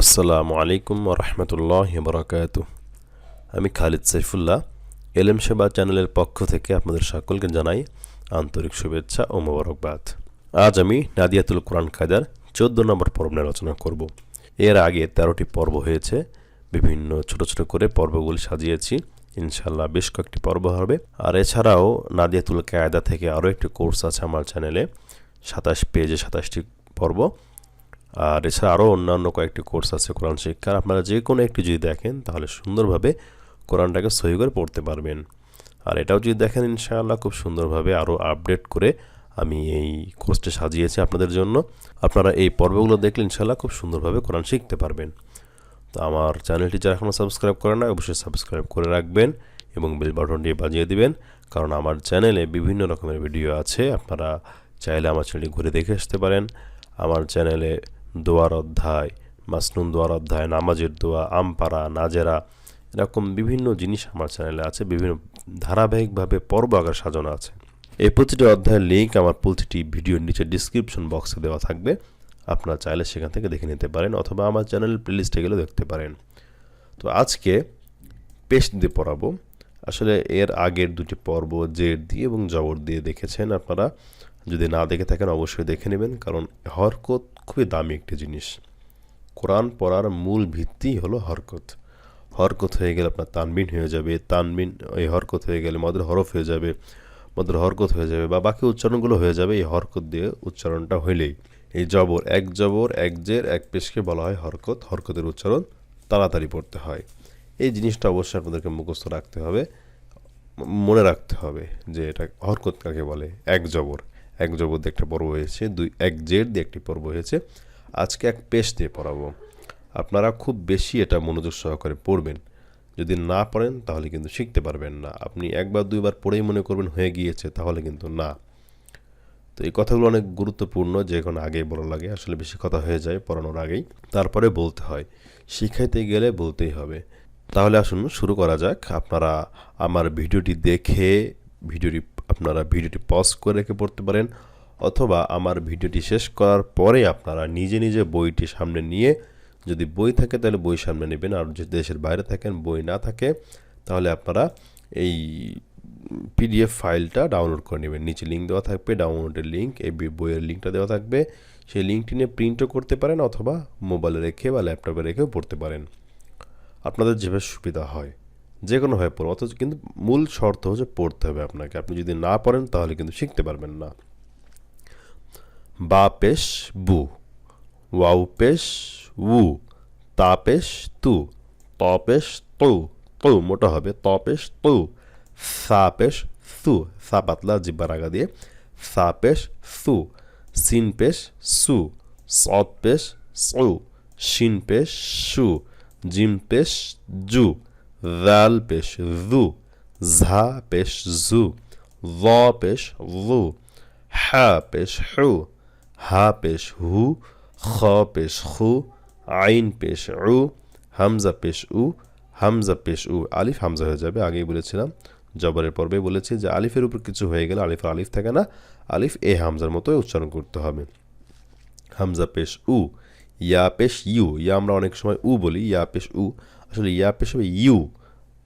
আসসালামু আলাইকুম রহমতুল্লাহ বরাকাত আমি খালিদ সাইফুল্লাহ, এলএম সেবা চ্যানেলের পক্ষ থেকে আপনাদের সকলকে জানাই আন্তরিক শুভেচ্ছা ও মোবারকবাদ। আজ আমি নাদিয়াতুল কোরআন কায়দার চোদ্দ নম্বর পর্ব নিয়ে আলোচনা করব। এর আগে তেরোটি পর্ব হয়েছে, বিভিন্ন ছোট ছোট করে পর্বগুলি সাজিয়েছি ইনশাল্লাহ বেশ কয়েকটি পর্ব হবে। আর এছাড়াও নাদিয়াতুল কায়দা থেকে আরও একটি কোর্স আছে আমার চ্যানেলে, সাতাশ পেজে সাতাশটি পর্ব। আর এছাড়া আরও অন্যান্য কয়েকটি কোর্স আছে কোরআন শিক্ষার। আপনারা যে কোনো একটি যদি দেখেন, তাহলে সুন্দরভাবে কোরআনটাকে সহি করে পড়তে পারবেন। আর এটাও যদি দেখেন, ইনশাআল্লাহ খুব সুন্দরভাবে আরও আপডেট করে আমি এই কোর্সটি সাজিয়েছি আপনাদের জন্য। আপনারা এই পর্বগুলো দেখলে ইনশাআল্লাহ খুব সুন্দরভাবে কোরআন শিখতে পারবেন। তো আমার চ্যানেলটি যারা এখনও সাবস্ক্রাইব করে না অবশ্যই সাবস্ক্রাইব করে রাখবেন এবং বেল বাটনটি বাজিয়ে দিবেন। কারণ আমার চ্যানেলে বিভিন্ন রকমের ভিডিও আছে, আপনারা চাইলে আমার চ্যানেলটি ঘুরে দেখে আসতে পারেন। আমার চ্যানেলে দোয়ার অধ্যায়, মাসনুন দোয়ার অধ্যায়, নামাজের দোয়া আমপারা নাজেরা, এরকম বিভিন্ন জিনিস আমার চ্যানেলে আছে, বিভিন্ন ধারাবাহিকভাবে পর্ব আকার সাজানো আছে। এই প্রতিটি অধ্যায়ের লিঙ্ক আমার প্রতিটি ভিডিওর নিচে ডিসক্রিপশন বক্সে দেওয়া থাকবে। আপনারা চাইলে সেখান থেকে দেখে নিতে পারেন অথবা আমার চ্যানেল প্লেলিস্টে গেলে দেখতে পারেন। তো আজকে পেস্ট দিয়ে পড়াবো। আসলে এর আগের দুটি পর্ব জের দিয়ে এবং জবর দিয়ে দেখেছেন আপনারা। যদি না দেখে থাকেন, অবশ্যই দেখে নেবেন, কারণ হরকত খুবই দামি একটি জিনিস। কোরআন পড়ার মূল ভিত্তিই হলো হরকত। হরকত হয়ে গেলে আপনার তানবিন হয়ে যাবে, তানবিন, এই হরকত হয়ে গেলে মদের হরফ হয়ে যাবে, মদের হরকত হয়ে যাবে বা বাকি উচ্চারণগুলো হয়ে যাবে, এই হরকত দিয়ে উচ্চারণটা হইলেই। এই জবর, এক জবর, এক জের, এক পেশকে বলা হয় হরকত, হরকতের উচ্চারণ তাড়াতাড়ি পড়তে হয়। এই জিনিসটা অবশ্যই আপনাদেরকে মুখস্থ রাখতে হবে, মনে রাখতে হবে যে এটা হরকত কাকে বলে, এক জবর। এক জবর দিয়ে একটা পর্ব হয়েছে, দুই, এক জেড দিয়ে একটি পর্ব হয়েছে। আজকে এক পেশ দিয়ে পড়াবো। আপনারা খুব বেশি এটা মনোযোগ সহকারে পড়বেন। যদি না পড়েন, তাহলে কিন্তু শিখতে পারবেন না। আপনি একবার, দুইবার পড়েই মনে করবেন হয়ে গিয়েছে, তাহলে কিন্তু না। তো এই কথাগুলো অনেক গুরুত্বপূর্ণ, যে কোনো আগেই বলা লাগে। আসলে বেশি কথা হয়ে যায় পড়ানোর আগেই। তারপরে বলতে হয়। শিখাইতে গেলে বলতেই হবে। তাহলে আসুন, শুরু করা যাক। আপনারা আমার ভিডিওটি দেখে, ভিডিওটি আপনারা ভিডিওটি পজ করে রেখে পড়তে পারেন, অথবা আমার ভিডিওটি শেষ করার পরে আপনারা নিজে নিজে বইটি সামনে নিয়ে যদি বই থাকে তাহলে বই সামনে নেবেন, আর যদি দেশের বাইরে থাকেন, বই না থাকে, তাহলে আপনারা এই পিডিএফ ফাইলটা ডাউনলোড করে নেবেন। নিচে লিঙ্ক দেওয়া থাকবে ডাউনলোডের লিঙ্ক এই বইয়ের লিঙ্কটা দেওয়া থাকবে। সেই লিঙ্কটি নিয়ে প্রিন্টও করতে পারেন, অথবা মোবাইলে রেখে বা ল্যাপটপে রেখেও পড়তে পারেন। আপনাদের যেভাবে সুবিধা হয়। যে কোনোভাবে পড়ুন। অথচ কিন্তু মূল শর্ত হচ্ছে পড়তে হবে আপনাকে। আপনি যদি না পড়েন, তাহলে কিন্তু শিখতে পারবেন না। বা পেশ বু। ওয়াউ পেশ উ। তা পেশ তু। তপেশ পেশ তু। তু মোটা হবে। তপেশ পেশ তু। সা পেশ সু। সা পাতলা জিব্বার আগা দিয়ে। সা পেশ সু। সিন পেশ সু। সৎ পেশ সু। শিন পেশ সু। জিম পেশ জু। ذال পেশ ذو ঝা পেশ জু ظ পেশ ظু হা পেশ হু হা পেশ হু খ পেশ খু আইন পেশ উ হামজা পেশ উ হামজা পেশ উ আলিফ হামজা হয়ে যাবে আগেই বলেছিলাম জবরের পর্বে বলেছি যে আলিফের উপর কিছু হয়ে গেলে আলিফের আলিফ থাকে না আলিফ এ হামজার মতোই উচ্চারণ করতে হবে হামজা পেশ উ ইয়া পেশ ইউ ইয়া আমরা অনেক সময় উ বলি ইয়া পেশ উ আসলে ইয়া পেশ হবে ইউ।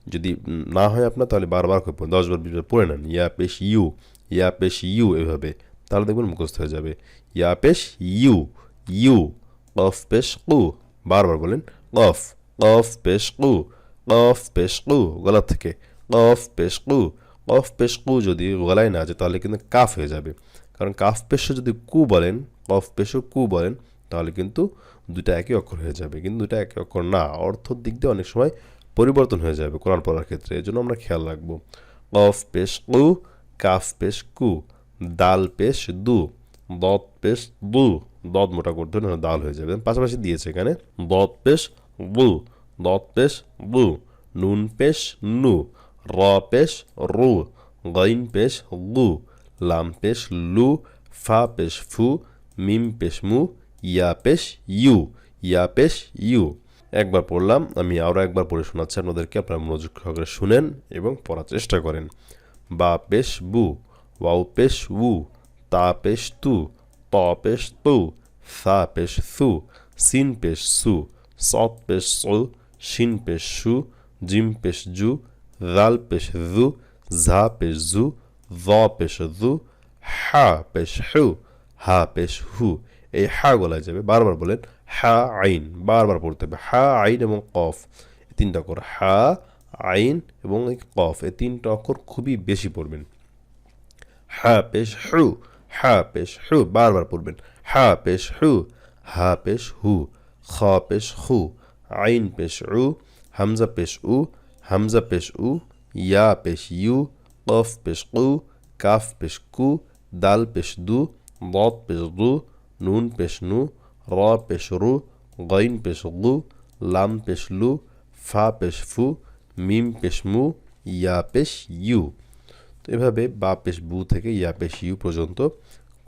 যদি না হয় আপনার, তাহলে বারবার করে দশ বার বিশ পড়ে নেন। ইয়া পেশ ইউ ইয়া পেশ ইউ এভাবে। তাহলে দেখবেন মুখস্থ হয়ে যাবে। ইয়া পেশ ইউ ইউ, কফ পেশ কু। বারবার বলেন, কফ কফ পেশ কু, কফ পেশ কু গলা থেকে। কফ পেশ কু, কফ পেশ কু যদি গলায় না যায়, তাহলে কিন্তু কাফ হয়ে যাবে। কারণ কাফ পেশ যদি কু বলেন, কফ পেশ কু বলেন তাহলে কিন্তু দুটা একই অক্ষর হয়ে যাবে। কিন্তু দুটা একই অক্ষর না, অর্থর দিক দিয়ে অনেক সময় পরিবর্তন হয়ে যাবে কোরআন পড়ার ক্ষেত্রে। এই জন্য আমরা খেয়াল রাখব। কফ পেশ কু, কাফ পেশ কু, দাল পেশ দু, দত পেশ দু, দত মোটা করতে হলে দাল হয়ে যাবে। পাশাপাশি দিয়েছে এখানে, দত পেশ বু দত পেশ বু নুন পেশ নু, র পেশ রু, গাইন পেশ গু, লাম পেশ লু, ফা পেশ ফু, মিম পেশ মু ইয়া পেশ ইউ ইয়া পেশ ইউ। একবার পড়লাম, আমি আরও একবার পড়ে শোনাচ্ছি আপনাদেরকে, আপনারা মনোযোগ সহকারে শুনেন এবং পড়ার চেষ্টা করেন। বা পেশ বু ওয়াও পেশ উ তা পেশ তু ত পেশ তু সা পেশ সু সিন পেশ সু সৎ পেশ সু শিন পেশ সু জিম পেশ জু জাল পেশ জু ঝা পেশ জু জ পেশ জু হা পেশ হু হা পেশ হু এই হা গলায় যাবে বারবার বলেন হা আইন বারবার পড়তে হবে হা আইন এবং কফ এই তিনটা অক্ষর হা আইন এবং এই কফ এই তিনটা অক্ষর খুবই বেশি পড়বেন হা পেশ হু হা পেশ হু বারবার পড়বেন হা পেশ হু হা পেশ হু খ পেশ হু আইন পেশ উ হামজা পেশ উ হামজা পেশ উ ইয়া পেশ ইউ কফ পেশ কু কাফ পেশ কু দাল পেশ দু ضاد পেশ দু নুন পেশ নু র পেশ রু গইন পেশ গু লাম পেশ লু ফা পেশ ফু মিম পেশ মু ইয়া পেশ ইউ তো এভাবে বা পেশ বু থেকে ইয়া পেশ ইউ পর্যন্ত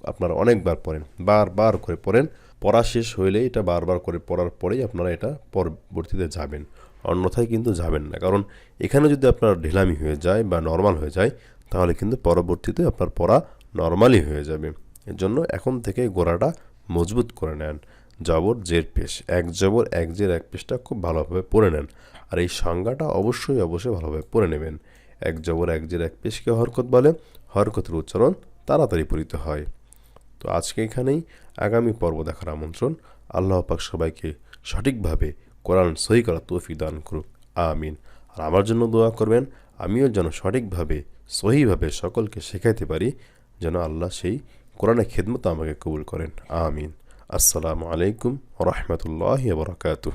আপনারা অনেকবার পড়েন, বারবার করে পড়েন। পড়া শেষ হইলে এটা বারবার করে পড়ার পরেই আপনারা এটা পরবর্তীতে যাবেন। অন্যথায় কিন্তু যাবেন না। কারণ এখানে যদি আপনার ঢিলামি হয়ে যায় বা নর্মাল হয়ে যায়, তাহলে কিন্তু পরবর্তীতে আপনার পড়া নর্মালই হয়ে যাবে। এর জন্য এখন থেকে গোড়াটা মজবুত করে নেন। জবর জের পেশ, এক জবর, এক জের, এক পেশটা খুব ভালোভাবে পড়ে নেন। আর এই সংজ্ঞাটা অবশ্যই অবশ্যই ভালোভাবে পড়ে নেবেন। এক জবর, এক জের, এক পেশকে হরকত বলে হরকতের উচ্চারণ তাড়াতাড়ি পড়িতে হয়। তো আজকে এখানেই আগামী পর্ব দেখার আমন্ত্রণ। আল্লাহ পাক সবাইকে সঠিকভাবে কোরআন সহি করা তৌফিক দান করুক। আমিন। আর আমার জন্য দোয়া করবেন, আমিও যেন সঠিকভাবে, সহিভাবে সকলকে শেখাইতে পারি, যেন আল্লাহ সেই কোরআনের খেদমত আমাকে কবুল করেন আমিন। আসসালামু আলাইকুম রহমতুল্লাহ বরকাতুহ।